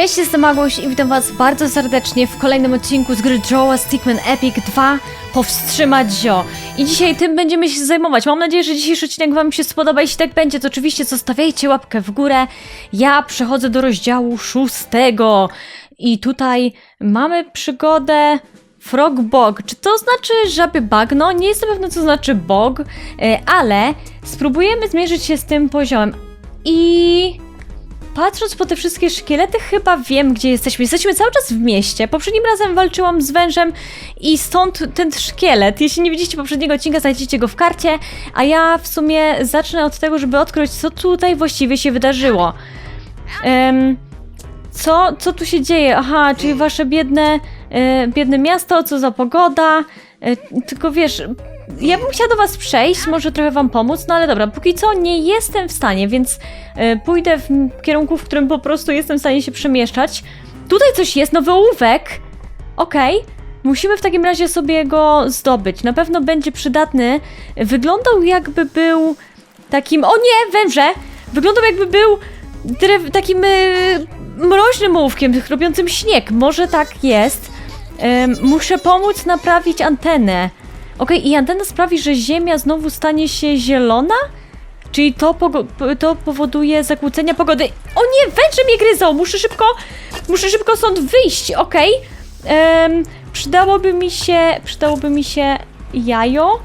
Cześć, jestem Maguś i witam was bardzo serdecznie w kolejnym odcinku z gry Joa Stickman Epic 2 Powstrzymać Zio. I dzisiaj tym będziemy się zajmować. Mam nadzieję, że dzisiejszy odcinek wam się spodoba. Jeśli tak będzie, to oczywiście zostawiajcie łapkę w górę. Ja przechodzę do rozdziału szóstego. I tutaj mamy przygodę Frog Bog. Czy to znaczy żaby bagno? Nie jestem pewna, co znaczy bog, e, ale spróbujemy zmierzyć się z tym poziomem. I Patrząc po te wszystkie szkielety, chyba wiem, gdzie jesteśmy. Jesteśmy cały czas w mieście. Poprzednim razem walczyłam z wężem i stąd ten szkielet. Jeśli nie widzieliście poprzedniego odcinka, znajdziecie go w karcie, a ja w sumie zacznę od tego, żeby odkryć, co tutaj właściwie się wydarzyło. Em, co, co tu się dzieje? Aha, czyli wasze biedne, e, biedne miasto, co za pogoda. E, tylko wiesz, ja bym chciała do was przejść, może trochę wam pomóc, no ale dobra, póki co nie jestem w stanie, więc e, pójdę w kierunku, w którym po prostu jestem w stanie się przemieszczać. Tutaj coś jest, nowy ołówek. Okej. Musimy w takim razie sobie go zdobyć. Na pewno będzie przydatny. Wyglądał jakby był takim. O nie, węże! Wyglądał jakby był drew... takim e, mroźnym ołówkiem, robiącym śnieg. Może tak jest. Em, muszę pomóc naprawić antenę. Okej, i antena sprawi, że Ziemia znowu stanie się zielona? Czyli to, to powoduje zakłócenia pogody. O nie, węże mnie gryzą! Muszę szybko, muszę szybko stąd wyjść, okej? Em, przydałoby mi się, przydałoby mi się jajo,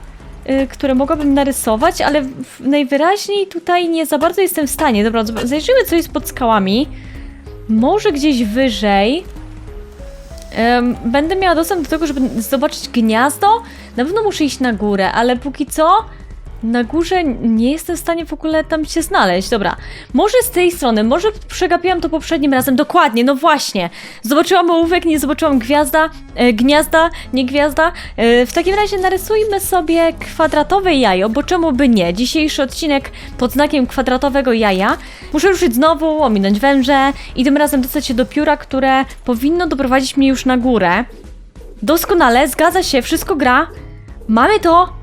y, które mogłabym narysować, ale najwyraźniej tutaj nie za bardzo jestem w stanie. Dobra, zajrzyjmy, co jest pod skałami. Może gdzieś wyżej. Będę miała dostęp do tego, żeby zobaczyć gniazdo. Na pewno muszę iść na górę, ale póki co na górze nie jestem w stanie w ogóle tam się znaleźć. Dobra, może z tej strony, może przegapiłam to poprzednim razem. Dokładnie, no właśnie. Zobaczyłam ołówek, nie zobaczyłam gwiazda, e, gniazda, nie gwiazda. E, w takim razie narysujmy sobie kwadratowe jajo, bo czemu by nie? Dzisiejszy odcinek pod znakiem kwadratowego jaja. Muszę ruszyć znowu, ominąć węże i tym razem dostać się do pióra, które powinno doprowadzić mnie już na górę. Doskonale, zgadza się, wszystko gra. Mamy to.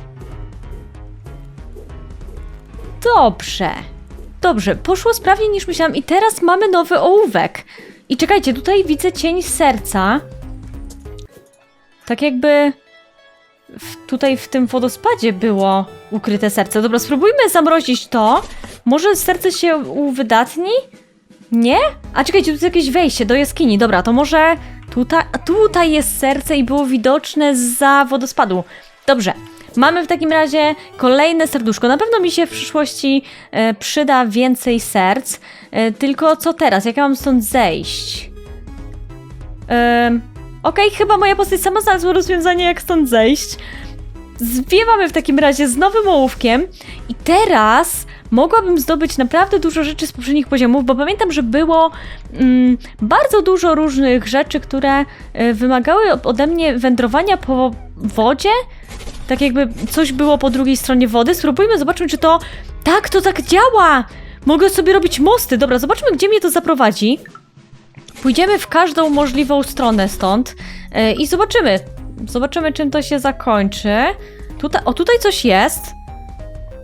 Dobrze. Dobrze, poszło sprawniej niż myślałam i teraz mamy nowy ołówek. I czekajcie, tutaj widzę cień serca. Tak jakby w, tutaj w tym wodospadzie było ukryte serce. Dobra, spróbujmy zamrozić to. Może serce się uwydatni? Nie? A czekajcie, tu jest jakieś wejście do jaskini. Dobra, to może tutaj, tutaj jest serce i było widoczne za wodospadu. Dobrze. Mamy w takim razie kolejne serduszko. Na pewno mi się w przyszłości e, przyda więcej serc. E, tylko co teraz? Jak ja mam stąd zejść? Em, Okej, chyba moja postać sama znalazła rozwiązanie, jak stąd zejść. Zwiewamy w takim razie z nowym ołówkiem i teraz mogłabym zdobyć naprawdę dużo rzeczy z poprzednich poziomów, bo pamiętam, że było mm, bardzo dużo różnych rzeczy, które y, wymagały ode mnie wędrowania po wodzie. Tak jakby coś było po drugiej stronie wody. Spróbujmy, zobaczmy, czy to... Tak, to tak działa! Mogę sobie robić mosty. Dobra, zobaczmy, gdzie mnie to zaprowadzi. Pójdziemy w każdą możliwą stronę stąd yy, i zobaczymy. Zobaczymy, czym to się zakończy. Tutaj, o, tutaj coś jest.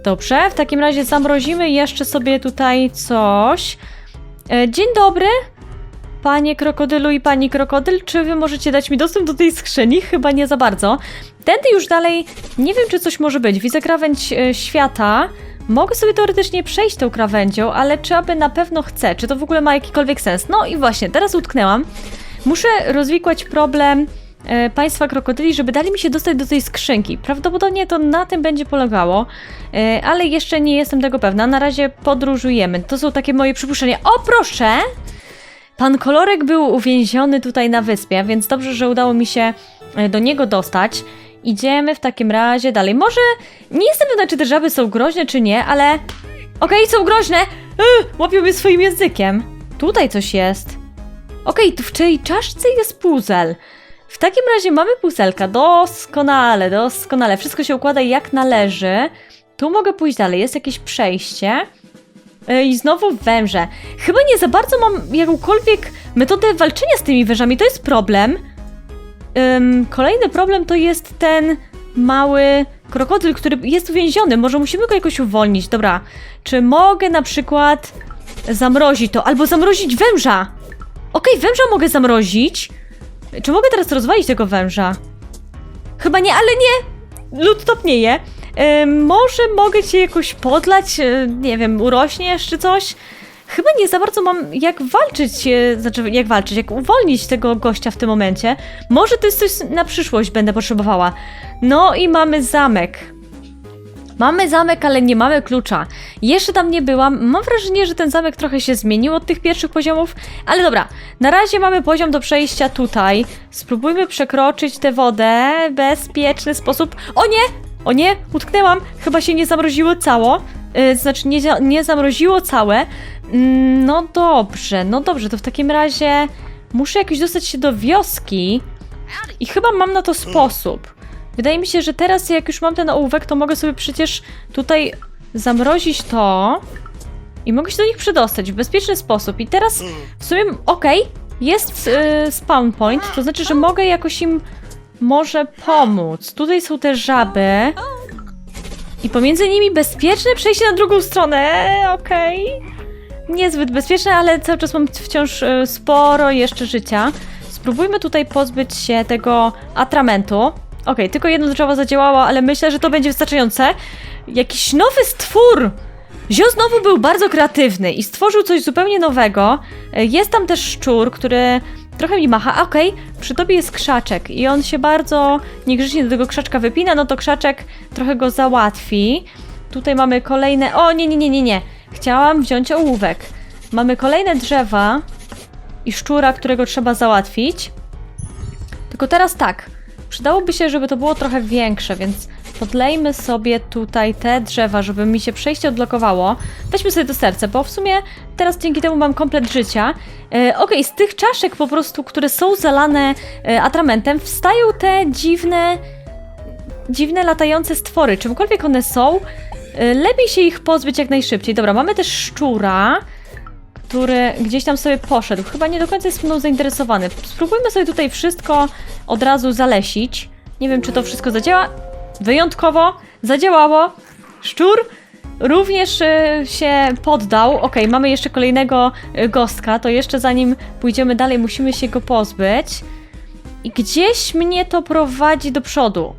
Dobrze, w takim razie zamrozimy jeszcze sobie tutaj coś. E, dzień dobry, panie krokodylu i pani krokodyl. Czy wy możecie dać mi dostęp do tej skrzyni? Chyba nie za bardzo. Tędy już dalej nie wiem, czy coś może być. Widzę krawędź e, świata. Mogę sobie teoretycznie przejść tą krawędzią, ale czy aby na pewno chcę? Czy to w ogóle ma jakikolwiek sens? No i właśnie, teraz utknęłam. Muszę rozwikłać problem e, państwa krokodyli, żeby dali mi się dostać do tej skrzynki. Prawdopodobnie to na tym będzie polegało, e, ale jeszcze nie jestem tego pewna. Na razie podróżujemy. To są takie moje przypuszczenia. O, proszę! Pan Kolorek był uwięziony tutaj na wyspie, więc dobrze, że udało mi się e, do niego dostać. Idziemy w takim razie dalej. Może nie jestem pewna, czy te żaby są groźne, czy nie, ale. Okej, są groźne! Łapią mnie swoim językiem. Tutaj coś jest. Okej, tu w tej czaszce jest puzzle. W takim razie mamy puzelka. Doskonale, doskonale. Wszystko się układa jak należy. Tu mogę pójść dalej. Jest jakieś przejście. Yy, I znowu węże. Chyba nie za bardzo mam jakąkolwiek metodę walczenia z tymi wężami. To jest problem. Ym, kolejny problem to jest ten mały krokodyl, który jest uwięziony. Może musimy go jakoś uwolnić. Dobra, czy mogę na przykład zamrozić to, albo zamrozić węża? Okej, węża mogę zamrozić. Czy mogę teraz rozwalić tego węża? Chyba nie, ale nie! Lód topnieje. E, może mogę cię jakoś podlać, e, nie wiem, urośniesz czy coś? Chyba nie za bardzo mam jak walczyć, e, znaczy jak walczyć, jak uwolnić tego gościa w tym momencie. Może to jest coś na przyszłość będę potrzebowała. No i mamy zamek. Mamy zamek, ale nie mamy klucza. Jeszcze tam nie byłam. Mam wrażenie, że ten zamek trochę się zmienił od tych pierwszych poziomów, ale dobra. Na razie mamy poziom do przejścia tutaj. Spróbujmy przekroczyć tę wodę w bezpieczny sposób. O nie! O nie! Utknęłam! Chyba się nie zamroziło cało. Yy, znaczy, nie, nie zamroziło całe. Mm, no dobrze, no dobrze, to w takim razie muszę jakoś dostać się do wioski. I chyba mam na to sposób. Wydaje mi się, że teraz jak już mam ten ołówek, to mogę sobie przecież tutaj zamrozić to i mogę się do nich przedostać w bezpieczny sposób. I teraz w sumie, okej, jest y, spawn point, to znaczy, że mogę jakoś im może pomóc. Tutaj są te żaby i pomiędzy nimi bezpieczne przejście na drugą stronę, okej. Niezbyt bezpieczne, ale cały czas mam wciąż y, sporo jeszcze życia. Spróbujmy tutaj pozbyć się tego atramentu. Okej, tylko jedno drzewo zadziałało, ale myślę, że to będzie wystarczające. Jakiś nowy stwór! Zio znowu był bardzo kreatywny i stworzył coś zupełnie nowego. E, Jest tam też szczur, który trochę mi macha. Okej, przy tobie jest krzaczek i on się bardzo niegrzecznie do tego krzaczka wypina, no to krzaczek trochę go załatwi. Tutaj mamy kolejne... O, nie, nie, nie, nie, nie. Chciałam wziąć ołówek. Mamy kolejne drzewa i szczura, którego trzeba załatwić. Tylko teraz tak. Przydałoby się, żeby to było trochę większe, więc podlejmy sobie tutaj te drzewa, żeby mi się przejście odblokowało. Weźmy sobie to serce, bo w sumie teraz dzięki temu mam komplet życia. E, Okej, z tych czaszek po prostu, które są zalane e, atramentem, wstają te dziwne, dziwne latające stwory. Czymkolwiek one są, e, lepiej się ich pozbyć jak najszybciej. Dobra, mamy też szczura który gdzieś tam sobie poszedł. Chyba nie do końca jest mną zainteresowany. Spróbujmy sobie tutaj wszystko od razu zalesić. Nie wiem, czy to wszystko zadziała. Wyjątkowo zadziałało. Szczur również y, się poddał. Okej, mamy jeszcze kolejnego y, gostka, to jeszcze zanim pójdziemy dalej, musimy się go pozbyć. I gdzieś mnie to prowadzi do przodu.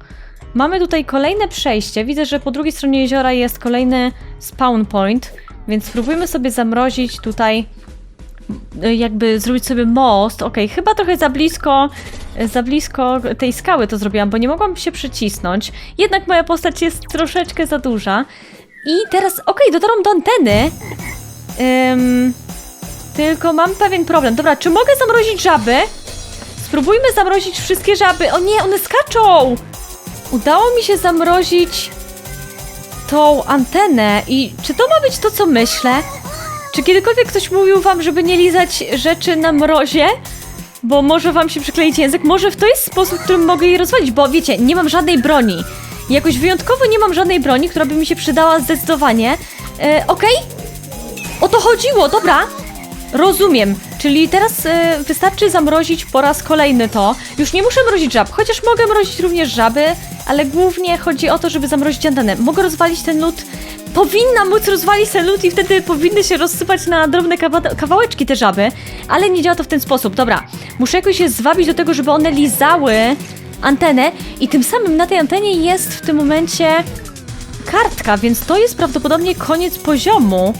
Mamy tutaj kolejne przejście. Widzę, że po drugiej stronie jeziora jest kolejny spawn point, więc spróbujmy sobie zamrozić tutaj, y, jakby zrobić sobie most. Okej, chyba trochę za blisko, za blisko tej skały to zrobiłam, bo nie mogłam się przycisnąć. Jednak moja postać jest troszeczkę za duża. I teraz, okej, dotarłam do anteny. Ym, tylko mam pewien problem. Dobra, czy mogę zamrozić żaby? Spróbujmy zamrozić wszystkie żaby. O nie, one skaczą! Udało mi się zamrozić tą antenę i czy to ma być to, co myślę? Czy kiedykolwiek ktoś mówił wam, żeby nie lizać rzeczy na mrozie? Bo może wam się przykleić język, może to jest sposób, w którym mogę je rozwalić, bo wiecie, nie mam żadnej broni. Jakoś wyjątkowo nie mam żadnej broni, która by mi się przydała zdecydowanie. E, Okej? O to chodziło, dobra. Rozumiem. Czyli teraz e, wystarczy zamrozić po raz kolejny to. Już nie muszę mrozić żab, chociaż mogę mrozić również żaby, ale głównie chodzi o to, żeby zamrozić antenę. Mogę rozwalić ten lód. Powinnam móc rozwalić ten lód i wtedy powinny się rozsypać na drobne kawa- kawałeczki te żaby, ale nie działa to w ten sposób. Dobra, muszę jakoś je zwabić do tego, żeby one lizały antenę i tym samym na tej antenie jest w tym momencie kartka, więc to jest prawdopodobnie koniec poziomu.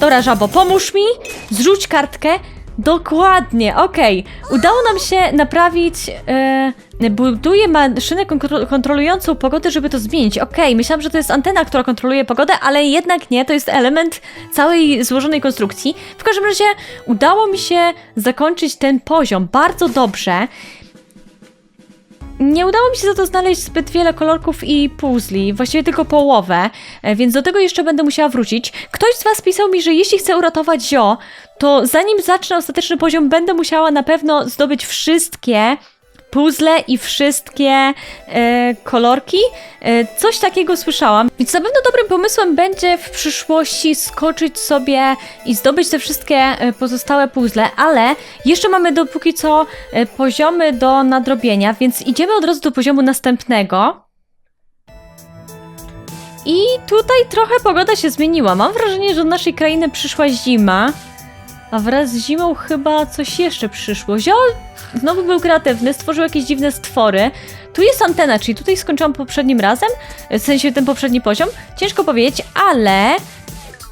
Dobra, żabo, pomóż mi, zrzuć kartkę. Dokładnie, okej. Udało nam się naprawić. E, buduję maszynę kontro- kontrolującą pogodę, żeby to zmienić. Okej, myślałam, że to jest antena, która kontroluje pogodę, ale jednak nie, to jest element całej złożonej konstrukcji. W każdym razie udało mi się zakończyć ten poziom bardzo dobrze. Nie udało mi się za to znaleźć zbyt wiele kolorków i puzli, właściwie tylko połowę, e, więc do tego jeszcze będę musiała wrócić. Ktoś z Was pisał mi, że jeśli chcę uratować Zio, to zanim zacznę ostateczny poziom, będę musiała na pewno zdobyć wszystkie puzzle i wszystkie e, kolorki. E, coś takiego słyszałam. Więc na pewno dobrym pomysłem będzie w przyszłości skoczyć sobie i zdobyć te wszystkie e, pozostałe puzzle, ale jeszcze mamy dopóki co e, poziomy do nadrobienia, więc idziemy od razu do poziomu następnego. I tutaj trochę pogoda się zmieniła. Mam wrażenie, że do naszej krainy przyszła zima. A wraz z zimą chyba coś jeszcze przyszło. Ziol znowu był kreatywny, stworzył jakieś dziwne stwory. Tu jest antena, czyli tutaj skończyłam poprzednim razem, w sensie ten poprzedni poziom. Ciężko powiedzieć, ale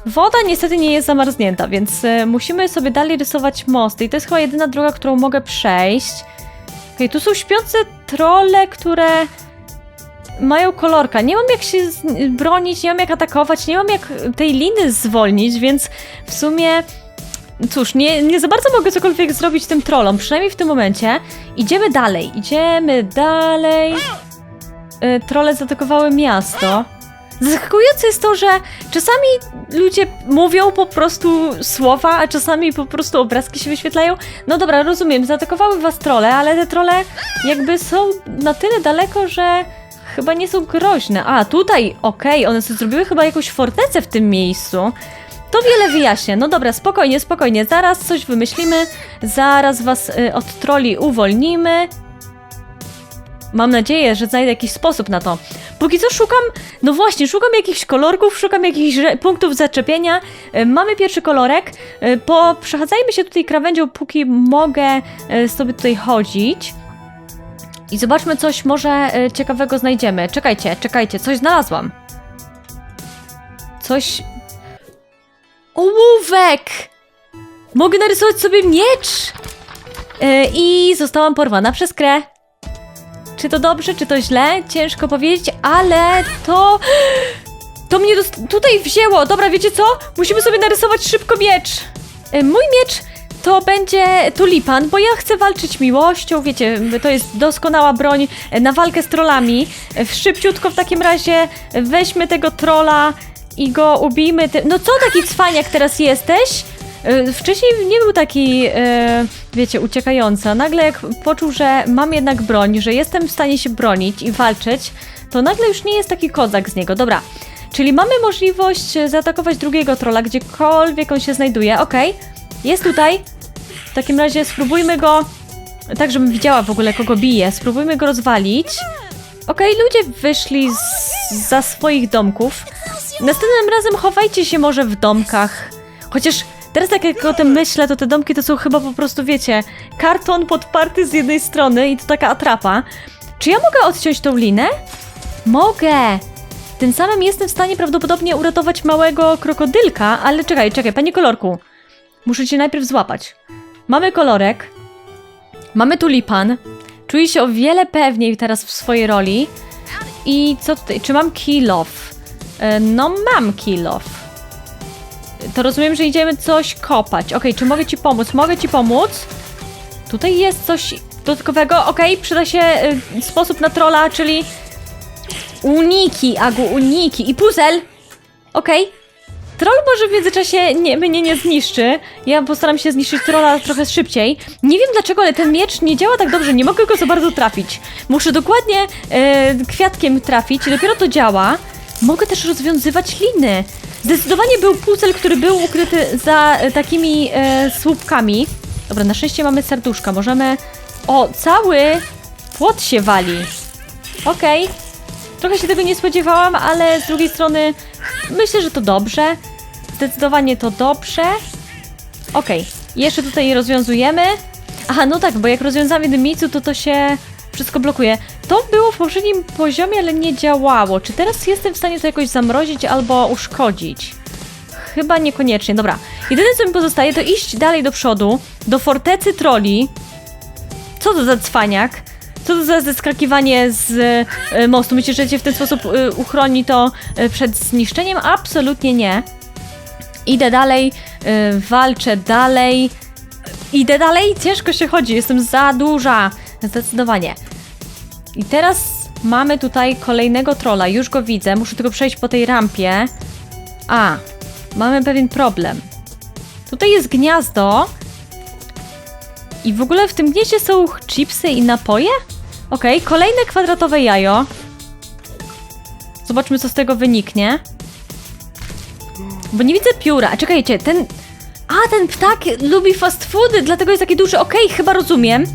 woda niestety nie jest zamarznięta, więc e, musimy sobie dalej rysować mosty. I to jest chyba jedyna droga, którą mogę przejść. Okej, tu są śpiące trole, które mają kolorka. Nie mam jak się bronić, nie mam jak atakować, nie mam jak tej liny zwolnić, więc w sumie cóż, nie, nie za bardzo mogę cokolwiek zrobić tym trollom, przynajmniej w tym momencie. Idziemy dalej, idziemy dalej. Y, Trolle zaatakowały miasto. Zaskakujące jest to, że czasami ludzie mówią po prostu słowa, a czasami po prostu obrazki się wyświetlają. No dobra, rozumiem, zaatakowały was trole, ale te trole jakby są na tyle daleko, że chyba nie są groźne. A, tutaj, okej, one sobie zrobiły chyba jakąś fortecę w tym miejscu. To wiele wyjaśnia. No dobra, spokojnie, spokojnie. Zaraz coś wymyślimy. Zaraz was y, od troli uwolnimy. Mam nadzieję, że znajdę jakiś sposób na to. Póki co szukam, no właśnie, szukam jakichś kolorków, szukam jakichś punktów zaczepienia. Y, Mamy pierwszy kolorek. Y, Po przechadzajmy się tutaj krawędzią, póki mogę y, sobie tutaj chodzić. I zobaczmy coś może y, ciekawego znajdziemy. Czekajcie, czekajcie, coś znalazłam. Coś Ołówek! Mogę narysować sobie miecz! Yy, I zostałam porwana przez krę. Czy to dobrze, czy to źle? Ciężko powiedzieć, ale to... To mnie tutaj wzięło. Dobra, wiecie co? Musimy sobie narysować szybko miecz. Yy, mój miecz to będzie tulipan, bo ja chcę walczyć miłością, wiecie, to jest doskonała broń e, na walkę z trollami. E, Szybciutko w takim razie weźmy tego trolla i go ubijmy. Ty- no co taki cwaniak teraz jesteś? E, Wcześniej nie był taki, e, wiecie, uciekający. Nagle jak poczuł, że mam jednak broń, że jestem w stanie się bronić i walczyć, to nagle już nie jest taki kozak z niego. Dobra, czyli mamy możliwość e, zaatakować drugiego trolla, gdziekolwiek on się znajduje. Okej, jest tutaj. W takim razie spróbujmy go, tak żebym widziała w ogóle kogo bije, spróbujmy go rozwalić. Okej, ludzie wyszli z, za swoich domków. Następnym razem chowajcie się może w domkach. Chociaż teraz tak jak o tym myślę, to te domki to są chyba po prostu, wiecie, karton podparty z jednej strony i to taka atrapa. Czy ja mogę odciąć tą linę? Mogę! Tym samym jestem w stanie prawdopodobnie uratować małego krokodylka, ale czekaj, czekaj, panie kolorku. Muszę cię najpierw złapać. Mamy kolorek. Mamy tulipan. Czuję się o wiele pewniej teraz w swojej roli. I co tutaj? Czy mam kill off? E, No, mam kill off. To rozumiem, że idziemy coś kopać. Okej, czy mogę ci pomóc? Mogę ci pomóc? Tutaj jest coś dodatkowego. Okej, przyda się y, sposób na trolla, czyli uniki, Agu, uniki i puzzle. Okej. Troll może w międzyczasie nie, mnie nie zniszczy. Ja postaram się zniszczyć trolla trochę szybciej. Nie wiem dlaczego, ale ten miecz nie działa tak dobrze. Nie mogę go za bardzo trafić. Muszę dokładnie e, kwiatkiem trafić. Dopiero to działa. Mogę też rozwiązywać liny. Zdecydowanie był puzzle, który był ukryty za e, takimi e, słupkami. Dobra, na szczęście mamy serduszka. Możemy... O, cały płot się wali. Okej. Trochę się tego nie spodziewałam, ale z drugiej strony myślę, że to dobrze. Zdecydowanie to dobrze. Okej, jeszcze tutaj rozwiązujemy. Aha, no tak, bo jak rozwiązamy miejscu, to to się wszystko blokuje. To było w poprzednim poziomie, ale nie działało. Czy teraz jestem w stanie to jakoś zamrozić albo uszkodzić? Chyba niekoniecznie. Dobra, jedyne co mi pozostaje, to iść dalej do przodu, do fortecy troli. Co to za cwaniak? Co to za zeskakiwanie z e, mostu? Myślisz, że cię w ten sposób e, uchroni to e, przed zniszczeniem? Absolutnie nie. Idę dalej, e, walczę dalej. Idę dalej, ciężko się chodzi, jestem za duża. Zdecydowanie. I teraz mamy tutaj kolejnego trolla, już go widzę, muszę tylko przejść po tej rampie. A, mamy pewien problem. Tutaj jest gniazdo. I w ogóle w tym gnieździe są chipsy i napoje? Okej, kolejne kwadratowe jajo. Zobaczmy, co z tego wyniknie. Bo nie widzę pióra. A czekajcie, ten... A, ten ptak lubi fast foody, dlatego jest taki duży. Okej, chyba rozumiem.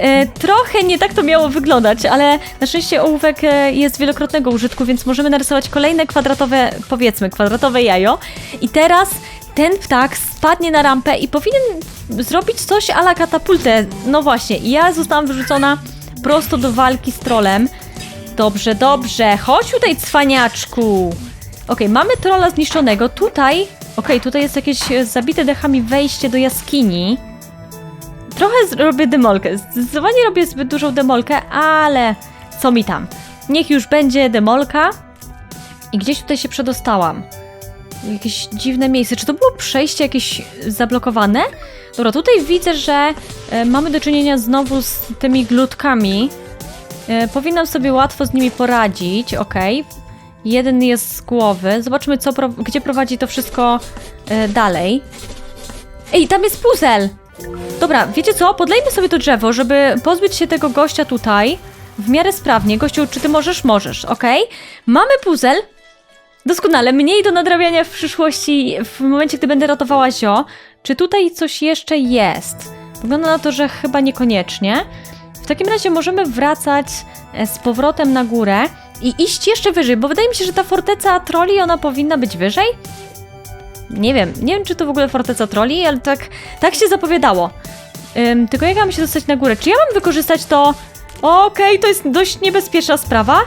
E, trochę nie tak to miało wyglądać, ale na szczęście ołówek e, jest wielokrotnego użytku, więc możemy narysować kolejne kwadratowe, powiedzmy, kwadratowe jajo. I teraz ten ptak spadnie na rampę i powinien zrobić coś ala katapultę. No właśnie, ja zostałam wyrzucona prosto do walki z trolem. Dobrze, dobrze, chodź tutaj, cwaniaczku. Okej, mamy trolla zniszczonego. Tutaj, okej, tutaj jest jakieś e, zabite dechami wejście do jaskini. Trochę zrobię demolkę. Zdecydowanie robię zbyt dużą demolkę, ale co mi tam. Niech już będzie demolka. I gdzieś tutaj się przedostałam. Jakieś dziwne miejsce. Czy to było przejście jakieś zablokowane? Dobra, tutaj widzę, że e, mamy do czynienia znowu z tymi glutkami. E, powinnam sobie łatwo z nimi poradzić, ok. Jeden jest z głowy. Zobaczmy, co pro gdzie prowadzi to wszystko e, dalej. Ej, tam jest puzzle! Dobra, wiecie co? Podlejmy sobie to drzewo, żeby pozbyć się tego gościa tutaj w miarę sprawnie. Gościu, czy ty możesz? Możesz, ok? Mamy puzzle. Doskonale, mniej do nadrabiania w przyszłości, w momencie, gdy będę ratowała Zio. Czy tutaj coś jeszcze jest? Wygląda na to, że chyba niekoniecznie. W takim razie możemy wracać e, z powrotem na górę i iść jeszcze wyżej, bo wydaje mi się, że ta forteca troli, ona powinna być wyżej? Nie wiem, nie wiem, czy to w ogóle forteca troli, ale tak, tak się zapowiadało. Ym, tylko jak ja mam się dostać na górę? Czy ja mam wykorzystać to... Okej, to jest dość niebezpieczna sprawa,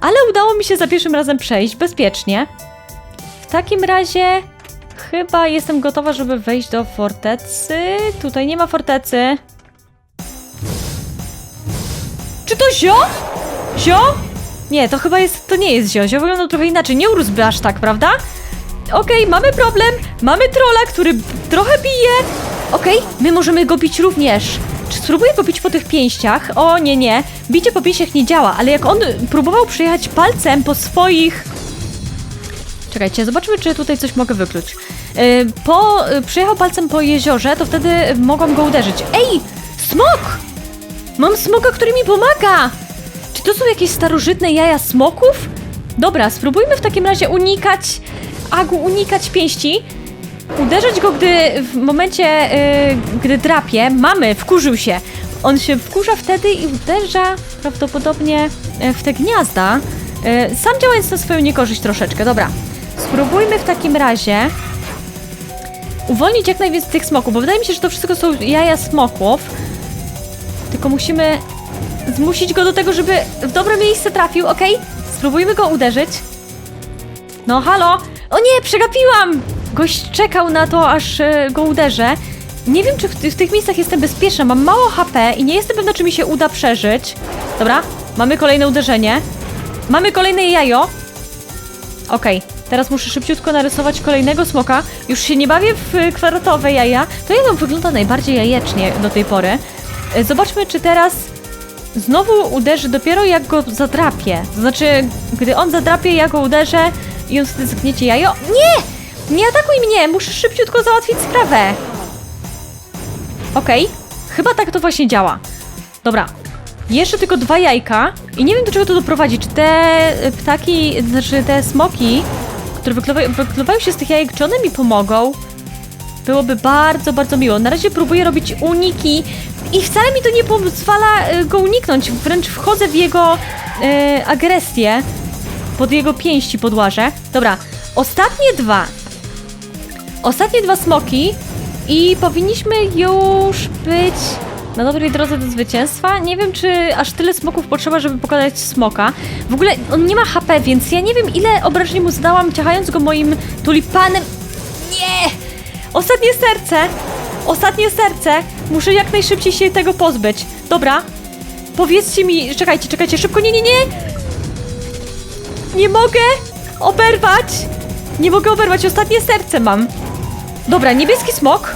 ale udało mi się za pierwszym razem przejść bezpiecznie. W takim razie chyba jestem gotowa, żeby wejść do fortecy. Tutaj nie ma fortecy. Czy to Zio? Zio? Nie, to chyba jest, to nie jest Zio. Zio wyglądał trochę inaczej. Nie urósł aż tak, prawda? Okej, mamy problem. Mamy trolla, który trochę bije. Okej, my możemy go bić również. Czy spróbuję go bić po tych pięściach? O, nie, nie. Bicie po pięściach nie działa, ale jak on próbował przejechać palcem po swoich... Czekajcie, zobaczmy, czy tutaj coś mogę wykluć. Yy, po... Yy, przejechał palcem po jeziorze, to wtedy mogłam go uderzyć. Ej! Smok! Mam smoka, który mi pomaga! Czy to są jakieś starożytne jaja smoków? Dobra, spróbujmy w takim razie unikać... Agu, unikać pięści. Uderzać go, gdy w momencie, yy, gdy drapie. Mamy, wkurzył się. On się wkurza wtedy i uderza prawdopodobnie e, w te gniazda. Yy, sam działając na swoją niekorzyść troszeczkę. Dobra, spróbujmy w takim razie uwolnić jak najwięcej tych smoków, bo wydaje mi się, że to wszystko są jaja smoków. Tylko musimy zmusić go do tego, żeby w dobre miejsce trafił, ok? Spróbujmy go uderzyć. No halo! O nie, przegapiłam! Gość czekał na to, aż e, go uderzę. Nie wiem, czy w, w tych miejscach jestem bezpieczna. Mam mało HP i nie jestem pewna, czy mi się uda przeżyć. Dobra, mamy kolejne uderzenie. Mamy kolejne jajo. Okej, teraz muszę szybciutko narysować kolejnego smoka. Już się nie bawię w e, kwadratowe jaja. To jedno wygląda najbardziej jajecznie do tej pory. E, Zobaczmy, czy teraz znowu uderzy dopiero jak go zadrapię. To znaczy, gdy on zadrapie, ja go uderzę i on wtedy zgniecie jajo. Nie! Nie atakuj mnie! Muszę szybciutko załatwić sprawę. Okej, chyba tak to właśnie działa. Dobra, jeszcze tylko dwa jajka i nie wiem do czego to doprowadzi. Czy te y, ptaki, znaczy te smoki, które wykluwają, się z tych jajek, czy one mi pomogą? Byłoby bardzo, bardzo miło. Na razie próbuję robić uniki i wcale mi to nie pozwala y, go uniknąć. Wręcz wchodzę w jego y, agresję. Pod jego pięści podłażę. Dobra, ostatnie dwa. Ostatnie dwa smoki i powinniśmy już być na dobrej drodze do zwycięstwa. Nie wiem, czy aż tyle smoków potrzeba, żeby pokonać smoka. W ogóle on nie ma HP, więc ja nie wiem, ile obrażeń mu zadałam, ciachając go moim tulipanem. Nie! Ostatnie serce! Ostatnie serce! Muszę jak najszybciej się tego pozbyć. Dobra. Powiedzcie mi... Czekajcie, czekajcie, szybko, nie, nie, nie! Nie mogę oberwać! Nie mogę oberwać, ostatnie serce mam. Dobra, niebieski smok.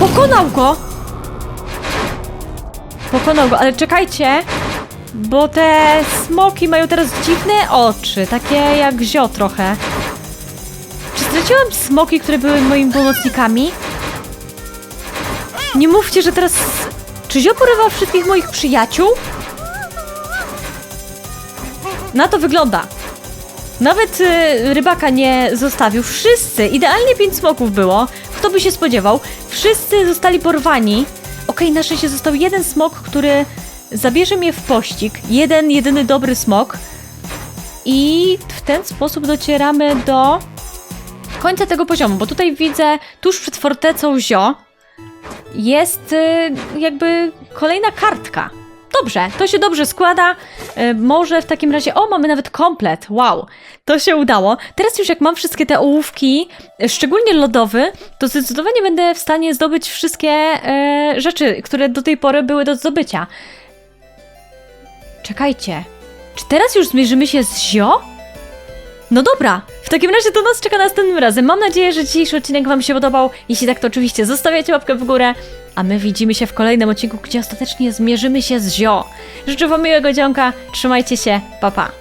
Pokonał go! Pokonał go, ale czekajcie, bo te smoki mają teraz dziwne oczy, takie jak zio trochę. Czy straciłam smoki, które były moimi pomocnikami? Nie mówcie, że teraz... Czy zio porywa wszystkich moich przyjaciół? Na to wygląda. Nawet y, rybaka nie zostawił. Wszyscy, idealnie pięć smoków było. Kto by się spodziewał? Wszyscy zostali porwani. Okej, na szczęście został jeden smok, który zabierze mnie w pościg. Jeden, jedyny dobry smok. I w ten sposób docieramy do końca tego poziomu, bo tutaj widzę tuż przed fortecą Zio jest y, jakby kolejna kartka. Dobrze, to się dobrze składa. Y, może w takim razie. O, mamy nawet komplet. Wow, to się udało. Teraz już jak mam wszystkie te ołówki, szczególnie lodowy, to zdecydowanie będę w stanie zdobyć wszystkie y, rzeczy, które do tej pory były do zdobycia. Czekajcie. Czy teraz już zmierzymy się z Zio? No dobra, w takim razie to nas czeka następnym razem. Mam nadzieję, że dzisiejszy odcinek Wam się podobał. Jeśli tak, to oczywiście zostawiacie łapkę w górę. A my widzimy się w kolejnym odcinku, gdzie ostatecznie zmierzymy się z Zio. Życzę Wam miłego dzionka, trzymajcie się, pa pa.